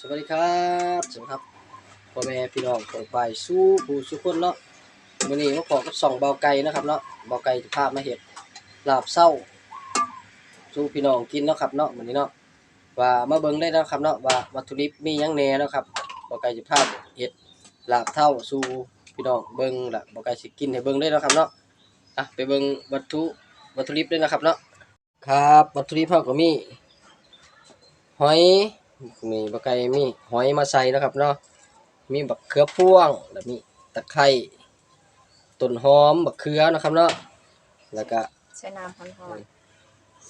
สวัสดีครับสวัสดีครับพ่อแม่พี่น้องของไปสู้ผู้สู้คนเนาะมื้อนี้มาขอกับสองเบาไก่นะครับเนาะเบาไก่จะพามาเฮ็ดลาบเศร้าสู้พี่น้องกินเนาะครับเนาะมือนี้เนาะว่ามาเบิ่งได้แล้วครับเนาะว่าวัตถุดิบมียังแน่เนาะครับเบาไก่จะพาเฮ็ดลาบเท่าสู่พี่น้องเบิ่งละเบาไก่สิกินให้เบิ่งได้แล้วครับเนาะอะไปเบิ่งวัตถุวัตถุดิบด้วยนะครับเนาะครับวัตถุดิบเฮาก็มีหอย มีบะไก่มีหอยมาใส่นะครับเนาะมีบักเขือพ่วงแล้วมีตะไคร้ต้นหอมบักเขือนะครับเนาะแล้วก็ใช้น้ำฮอนฮอน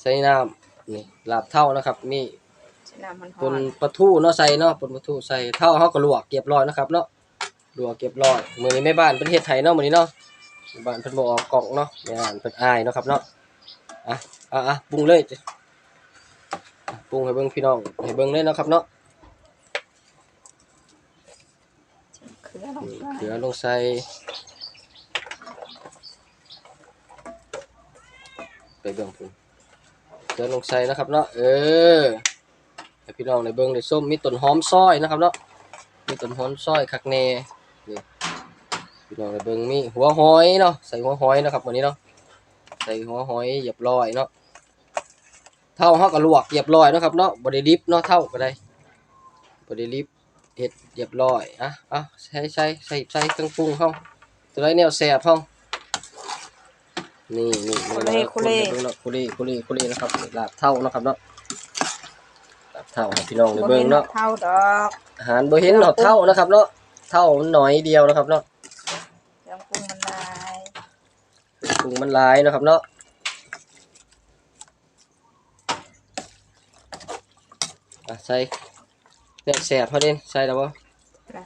ใส่น้ำนี่ลาบเท่านะครับ มีใช้น้ำฮอนฮปอนนปลาทูเนาะใส่เนาะปนปลาทูใส่เท่าเฮาก็ลวกเรียบร้อยนะครับเนาะลวกเรียบร้อยมื้อนี้แม่บ้านเพิ่นเฮ็ดให้เนาะมื้อนี้เนาะแม่บ้านเพิ่นบ่ออกกล่องเนาะแม่บ้านเพิ่นอายเนาะครับเนาะอะอะอะปรุงเลยอะ ปรุงให้เบิ่งพี่น้องให้เบิ่งเลยนะครับเนาะเครือลงไปเกลือลงใส่ไปเบิ่งพุ่นเกลือลงใส่นะครับเนาะเออให้พี่น้องในเบิ่งในส้มมีต้นหอมซอยนะครับเนาะมีต้นหอมซอยคักแน่นี่พี่น้องในเบิ่งมีหัวหอยเนาะใส่หัวหอยนะครับวันนี้เนาะใส่หัวหอยหยียบร้อยเนาะ เท่าเฮาก็ลวกเหยียบร้อยเนาะครับเนาะบ่ได้ลิบเนาะเท่าก็ได้บ่ได้ลิบเฮ็ดเรียบร้อยอะเอาใส่ใส่ใส่ใส่เครื่องปรุงเฮาตัวไรแนวแซ่บเฮานี่นี่นี่นะคุเล่คุเล่คุเล่คุเล่คุเล่นะครับลาบเท่านะครับเนาะลาบเท่าให้พี่น้องได้บ่เบิ่เห็งนเนาะเท่าดอกอาหารบ่เห็นเนาะเท่านะครับเนาะเท่ามันน้อยเดียวนะครับเนาะเครื่องปรุงมันลายปรุงมันหลายนะครับเนาะ อะใส่แนวแซ่บเฮาเด่นใส่แล้วบ่นะ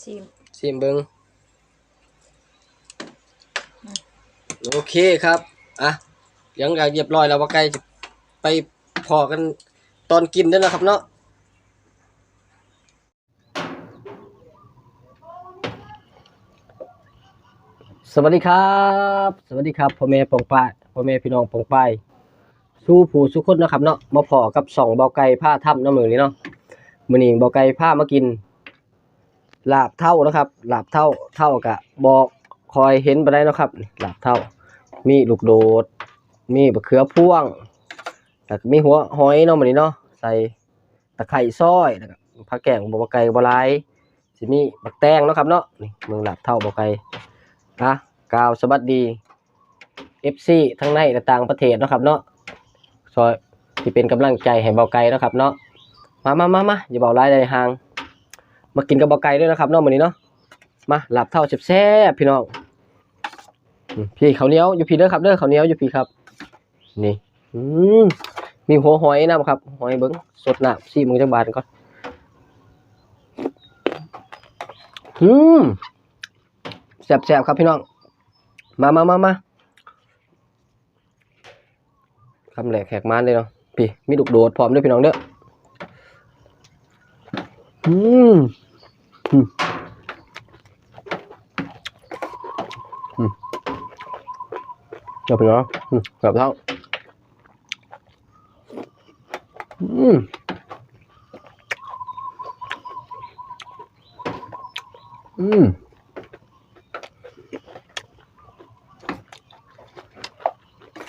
ชิมซิมเบิงโอเคครับ อะยังกเรียบร้อยแล้วว่าใกล้จะไปพอกันตอนกินแล้วนะครับเนาะสวัสดีครับ สวัสดีครับพ่อแม่ปองป้ายพ่อแม่พี่น้องปองป้าย สู้ผู้สุคนนะครับเนาะมาพอกับสองเบาไก่ผ้าถ้ำน้ำมือนี้เนาะมือนี้เบาไก่ผ้ามากินลาบเท่านะครับลาบเท่าเท่ากับบอกคอยเห็นไปได้นะครับลาบเท่า มีลูกโดด มีบะเขือพ่วงแล้วก็มีหัวหอยเนาะมันนี้เนาะใส่ตะไคร้ซอยแล้วก็ผักแกงบะไก่บะไลายสิมีบักแตงเนาะครับเนาะนี่มืองลาบเท่าบะไก่นะกาวสวัสดี FC ทั้งในและต่างประเทศนะครับเนาะ ซอยที่เป็นกำลังใจให้เบาไก่นะครับ เนาะมามามามาอย่าเบาไล่ใดห่าง มากินกับบะไก่ด้วยนะครับเนาะมื้อนี้เนาะมาหลับเท่าแซ่บๆพี่น้องพี่ข้าวเหนียวอยู่พี่เด้อครับเด้อข้าวเหนียวอยู่พี่ครับ นี่อืมมีหัวหอยนะครับหอยเบิ้งสดหน้ำซีมึงจังบาทก่อนอืมแซ่บๆครับพี่น้อง มามามามา คำแหลกแขกมานเลยเนาะพี่มีดุกโดดพร้อมด้วยพี่น้องเด้ออืมอืมอืมเดี๋ยวไปเนาะอืมแบบเท่าอืมอืม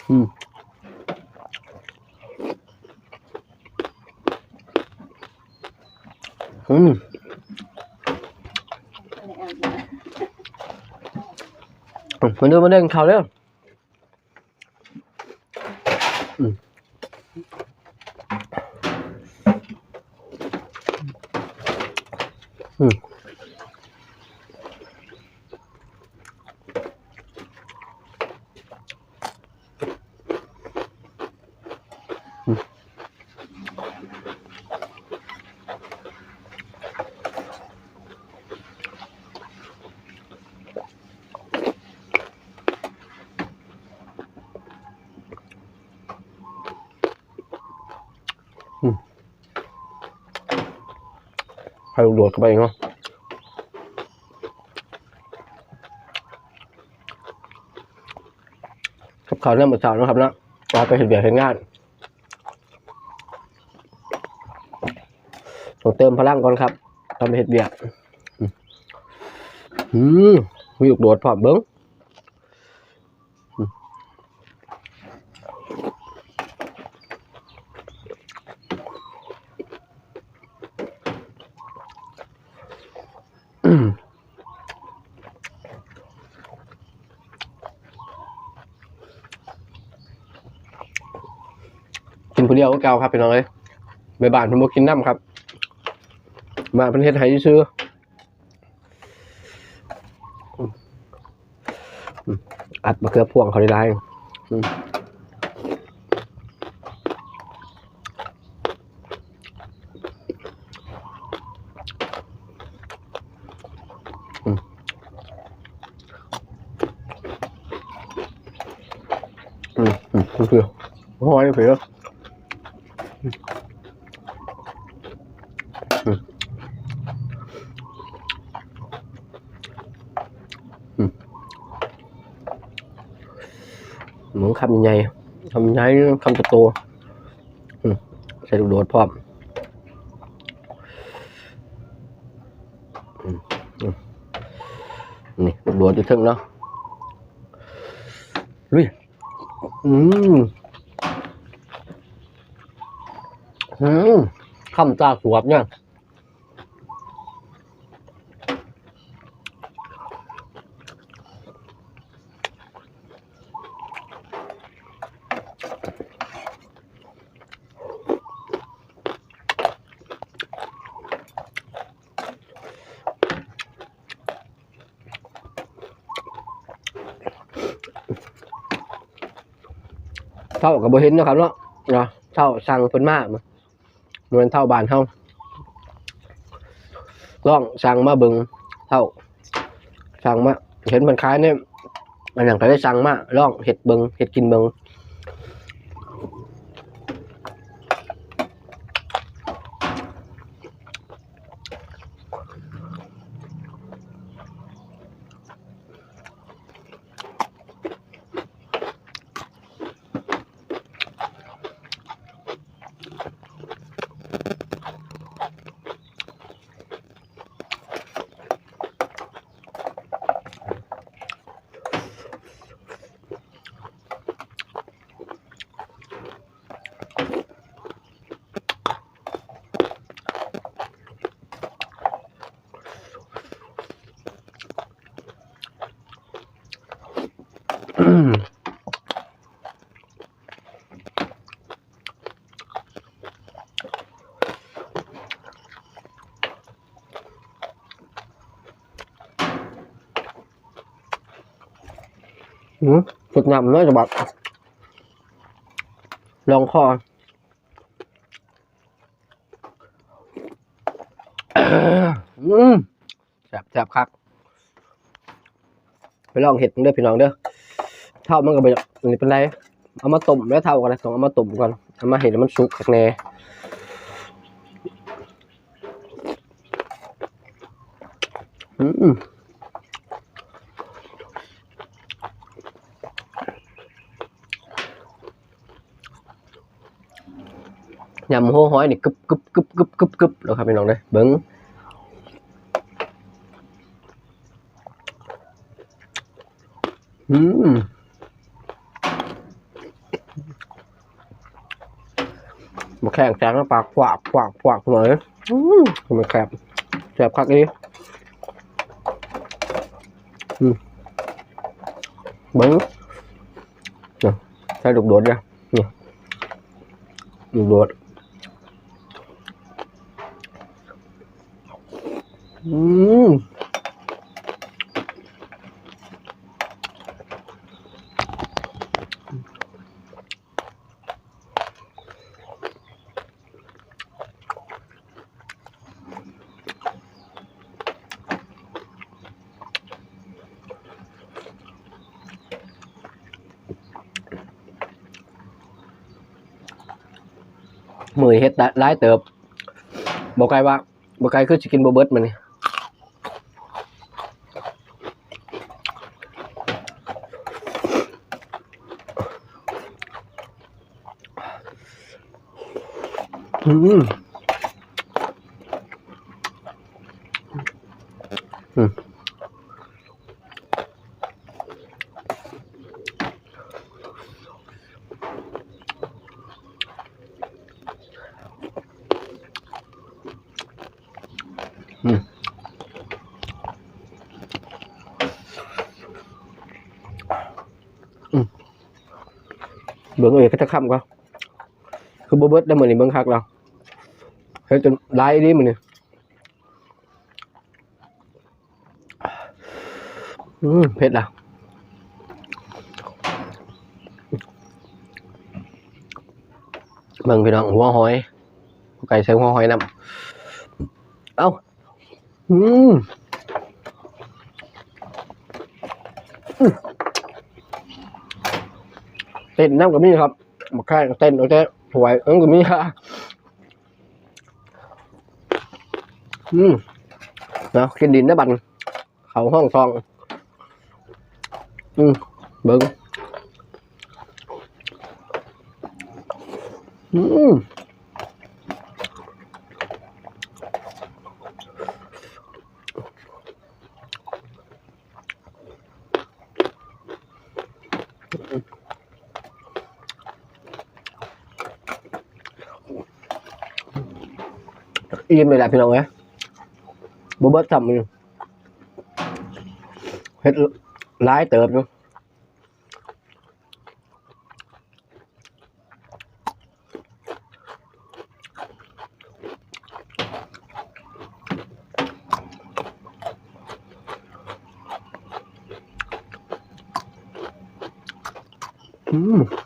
อืม อืมมาดูมาเล่นเขาเร็วอืม ใครโดดเข้าไปเนาะครับข่าวเรื่องบทสาวนะครับนะมาไปเห็นเบียดเห็นงานส่งเติมพลังก่อนครับทำเห็ดเบียดอืมมีลูกโดดพร้อมเบิ้ง กินผู้เดียวก็เก่าครับพี่น้องเอ้ยไม่บ้านเพิ่นบ่กินน้ำครับมาประเทศไทยซื้ออืมอืมอัดมะเขือพวงเขาได้ได้อืมอืมอืมอืมเพื่อ หอยเพื่อเหมือนคำใหญ่คำใหญ่คำโตๆอืมใส่ลูกโดดพร้อมอืมอืมนี่ลูกโดดอยู่ถึงเนาะลุยอืม อืมคำตาสวบเนี่ยเท่ากับบเห็นนะครับเนาะเนาะเท่าสั่งเพิ่นมา เหมือนเท่าบานเฮาลองสั่งมาเบิงเท่าสั่งมาเห็นมันคล้ายเนี่ยมันอย่างไรได้สั่งมาลองเห็ดเบิงเห็ดกินเบิง สุดยำเนาะจะแบบลองคออืมแซ่บแซ่บคักไปลองเห็ดเด้อพี่น้องเด้อเท่ามันก็บ่นี่เป็นไรเอามาต้มแล้วเท่ากันนะต้องเอามาต้มก่อนเอามาเห็ดให้มันสุกคักแน่อืมยำหัวหอยนี่กึบกึบกึบกึบกึบกึบแล้วครับพี่น้องเด้อเบิ้ง อืมมาแข่งแซงแล้วปากขวากขวากขวากหน่อยอืม มันแคบแคบคักนี้อืมเบิ้งเนี่ยใช้ลูกโดดเนี่ยเนี่ยลูกโดดอืมมื อเฮ็ดได้หลายเติบบอกไกลว่าบอกไกลคือสิกินบ่เบิดมันนี่ Ừ. Ừ. Ừ. Ừ. Bữa người cái thắc không không? Cứ bố bớt đâu mà mình bưng hạt đâu. แล้วเจนหลายอีหลีมื้อนี้อืมเผ็ดล่ะบิ่งพี่น้องหัวหอยไก่ใส่หัวหอยนำเอ้าอืมเต้นน้ำกับมีครับมาแค่เต้นโอเคถวายเอิ้งกับมีค่ะ อืมเนาะกินดินได้บันเขาห้องซอง อืมเบิ้งอืมอิ่มเลยแหละพี่น้องเอ้ บ่เบิดซ้ำมือเฮ็ดหลายเติบอยู่อืม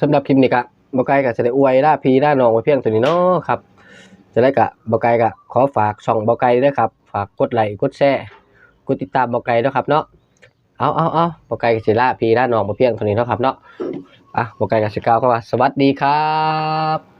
สำหรับคลิปนี้ก็บ่ไก่กะจะได้อวยล่าพีล่านองไว้เพียงตัวนี้เนาะครับ จะได้กะบกไก่กะขอฝากช่องบกไกลด้วยครับ ฝากกดไลค์กดแชร์กดติดตามบ่ไกลด้วยครับเนาะเอาเอาเอาบกไก่กะจะล่าพีล่านองไว้เพียงตัวนี้เนาะครับเนาะอะบกไก่กะจะกล่าวคำว่าสวัสดีครับ